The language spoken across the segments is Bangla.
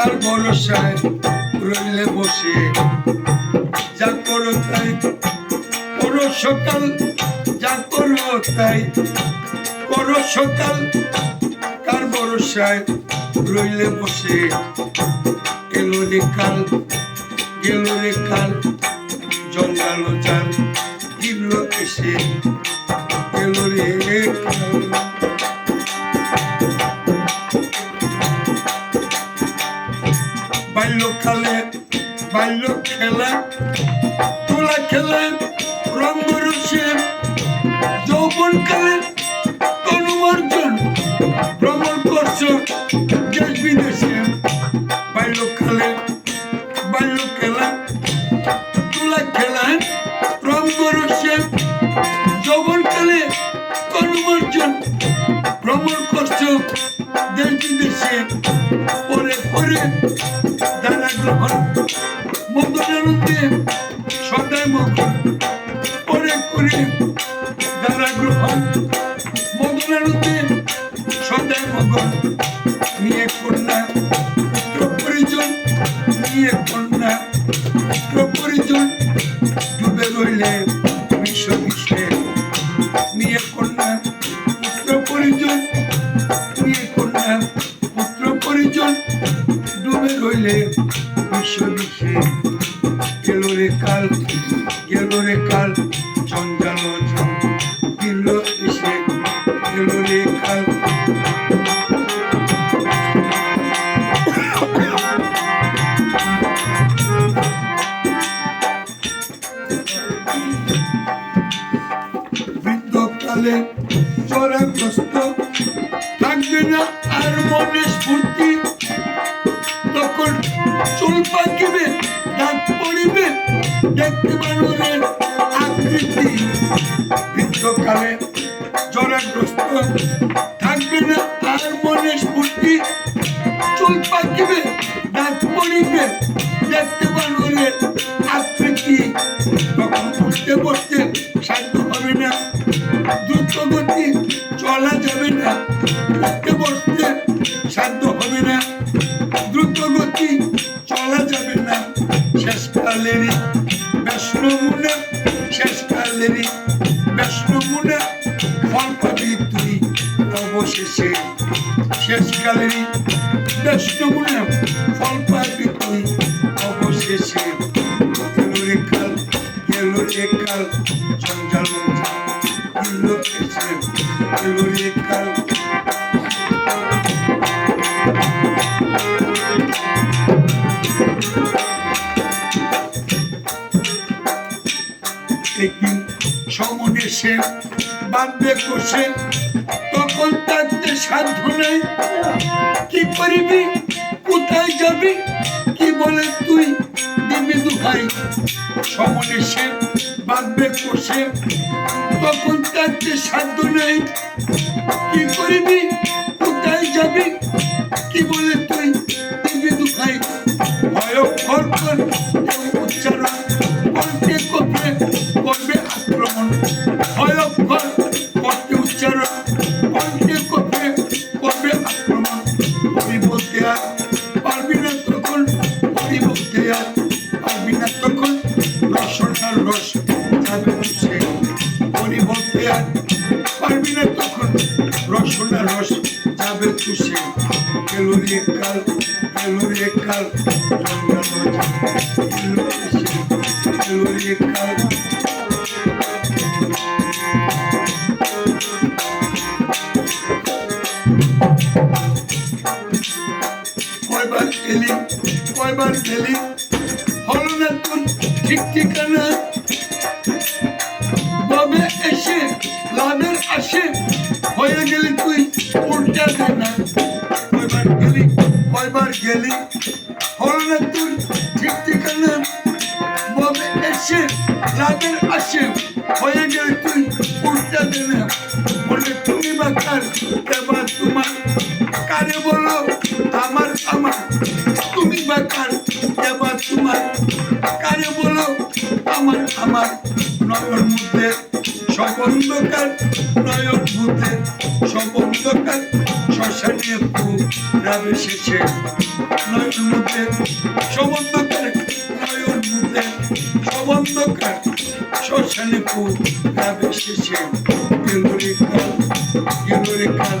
কার ভরসায় রইলে বসে। যা করো তাই করো সকাল, যা করো তাই করো সকাল। কার ভরসায় রইলে বসে। এলো রে কাল, গেল রে কাল, জঙ্গালো জাল দিল এসে। এলো রে কাল। বাল্যকালে বাল্য খেলা। তোলা খেলা রঙ্গ রসে। যৌবন কালে তনু অর্জন, ভ্রমণ করছ দেশ বিদেশে। বাল্যকালে বাল্য খেলা। তোলা খেলা রঙ্গ রসে। যৌবন কালে তনু অর্জন, ভ্রমণ করছ দেশ বিদেশে। পরে পরে মন্দনানন্দে সদায় মখন পরে করে দানা গ্রহণ। সদায় নিয়ে কন্যা পরিজন, নিয়ে কন্যা পরিজন ডুবে রইলে বিশ্ব বিশ্বে রে কাল, গেল রে কাল জঞ্জাল জন দিল এসে গেল কাল। বৃদ্ধকালে চরাগ্রস্ত থাকবে না আর মনে স্ফূর্তি। তখন চুল পাকিবে দাঁত পড়িবে দেখতে মানুষের আকৃতি বৃদ্ধকালে জরাগ্রস্ত থাকবে না, আর মনে স্ফূর্তি। চুল পাকিবে, দাঁত পড়িবে দেখতে মানুষের আকৃতি তখন উঠতে বসতে সাধ্য হবে না দ্রুত গতি চলা যাবে না। উঠতে বসতে শেষকালেরই বৈষ্ণবুনা শেষকালেরই বৈষ্ণবুনা ফল পাবি তুই অবশেষে শেষকালেরই বৈষ্ণবুনা ফল পাবি তুই অবশেষে গেল রে কাল, গেল রে কাল জঞ্জাল এসে কাল। সে বাঁধবে কষে, তখন তাতে সাধ্য নেই, কি করিবি, কোথায় যাবি, কি বলে তুই দিবি দুহাই? সমনে সে বাঁধবে কষে, তখন তাতে সাধ্য নেই, কি করবি, কোথায় যাবি, কি বলে তুই দিবি দুহাই? ভয় উচ্চারণ করতে করতে করবে আক্রমণ। রসনার রস যাবে সে আর পারবি না তখন। রসনার রস যাবে তুষে গেলুরি কাল গেলুরি কাল গেলুরি কাল। কয়বার এলি, কয়বার গেলি হলো না তোর ঠিক ঠিকানা তবে এসে লাভের আসে, হয়ে গেলি তুই উল্টা দেনা কয়বার গেলি কয়বার গেলি? হলো না তোর ঠিক ঠিকানা ববে এসে লাভের আসে, হয়ে গেলি তুই উল্টা দেনা বলে তুমি বা আমার আমার নয়ন মধ্যে সবন্ধকার নয়ন মধ্যে সবন্ধকার শ্মশানে পুরা বেসেছে নয়ন মুখে সবন্ধকার নয়ন মুখে সবন্ধকার শ্মশানে পুরা বেসেছে গেলুরে কাল গেলুরে কাল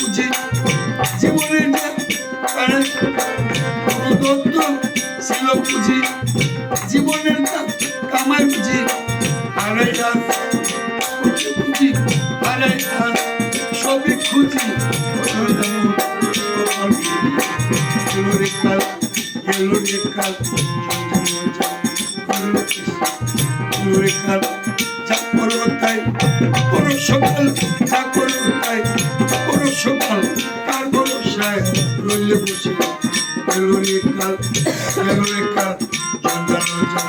পুঁজি জীবনের যে দত্ত ছিল পুঁজি জীবনের কামাই পুঁজি হারাই আস পুঁজি হারাই আস সবই খুঁজি গেলো রে কাল গেলো রে কাল গেলো কাল যা করো তাই করো সকাল তাই সকাল কার ভরসায় রইলে বসে? গেলো রে কাল গেলো রে কাল জঞ্জাল যা